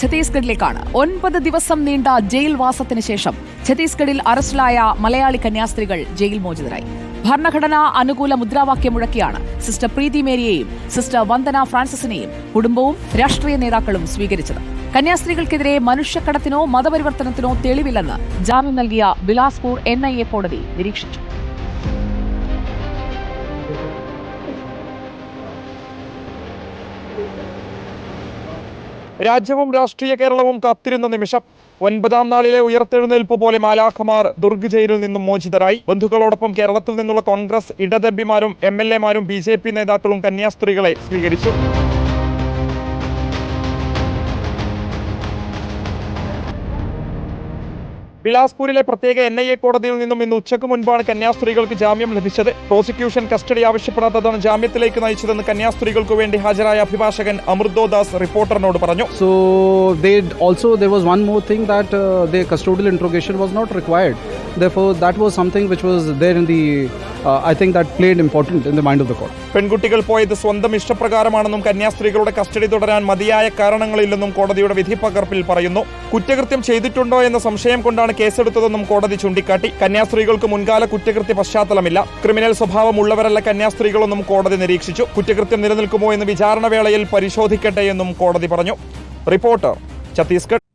ഛത്തീസ്ഗഡിലേക്കാണ്. ഒൻപത് ദിവസം നീണ്ട ജയിൽവാസത്തിന് ശേഷം ഛത്തീസ്ഗഡിൽ അറസ്റ്റിലായ മലയാളി കന്യാസ്ത്രീകൾ ജയിൽ മോചിതരായി. ഭരണഘടനാ അനുകൂല മുദ്രാവാക്യം മുഴക്കിയാണ് സിസ്റ്റർ പ്രീതി മേരിയെയും സിസ്റ്റർ വന്ദന ഫ്രാൻസിസിനെയും കുടുംബവും രാഷ്ട്രീയ നേതാക്കളും സ്വീകരിച്ചത്. കന്യാസ്ത്രീകൾക്കെതിരെ മനുഷ്യക്കടത്തിനോ മതപരിവർത്തനത്തിനോ തെളിവില്ലെന്ന് ജാമ്യം നൽകിയ ബിലാസ്പൂർ എൻ കോടതി നിരീക്ഷിച്ചു. രാജ്യവും രാഷ്ട്രീയ കേരളവും കാത്തിരുന്ന നിമിഷം ഒൻപതാം നാളിലെ ഉയർത്തെഴുന്നേൽപ്പ് പോലെ മാലാഖമാർ ദുർഗ് ജയിലിൽ നിന്നും മോചിതരായി. ബന്ധുക്കളോടൊപ്പം കേരളത്തിൽ നിന്നുള്ള കോൺഗ്രസ് ഇടതെബിമാരും എം എൽ എമാരും ബി ജെ പി നേതാക്കളും കന്യാസ്ത്രീകളെ സ്വീകരിച്ചു. ബിലാസ്പൂരിലെ പ്രത്യേക എൻ ഐ എ കോടതിയിൽ നിന്നും ഇന്ന് ഉച്ചയ്ക്ക് മുൻപാണ് കന്യാസ്ത്രീകൾക്ക് ജാമ്യം ലഭിച്ചത് പ്രോസിക്യൂഷൻ കസ്റ്റഡി ആവശ്യപ്പെടാത്തതാണ് ജാമ്യത്തിലേക്ക് നയിച്ചതെന്ന് കന്യാസ്ത്രീകൾക്ക് വേണ്ടി ഹാജരായ അഭിഭാഷകൻ അമൃതോ ദാസ് റിപ്പോർട്ടറിനോട് പറഞ്ഞു so they also they was one more thing that the custodial interrogation was not required the for that was something which was there in the. Uh, think that played played in the mind of the court. പെൺകുട്ടികൾ പോയത് സ്വന്തം ഇഷ്ടപ്രകാരമാണെന്നും കന്യാസ്ത്രീകളുടെ custody തുടരാൻ മതിയായ കാരണങ്ങളില്ലെന്നും കോടതിയുടെ വിധി പകർപ്പിൽ പറയുന്നു. കുറ്റകൃത്യം ചെയ്തിട്ടുണ്ടോ എന്ന സംശയം കൊണ്ടാണ് കേസെടുത്തതെന്നും കോടതി ചൂണ്ടിക്കാട്ടി. കന്യാസ്ത്രീകൾക്ക് മുൻകാല കുറ്റകൃത്യ പശ്ചാത്തലമില്ല. ക്രിമിനൽ സ്വഭാവമുള്ളവരല്ല കന്യാസ്ത്രീകളെന്നും കോടതി നിരീക്ഷിച്ചു. കുറ്റകൃത്യം നിലനിൽക്കുമോ എന്ന് വിചാരണ വേളയിൽ പരിശോധിക്കട്ടെ എന്നും കോടതി പറഞ്ഞു. റിപ്പോർട്ടർ ഛത്തീസ്ഗഡ്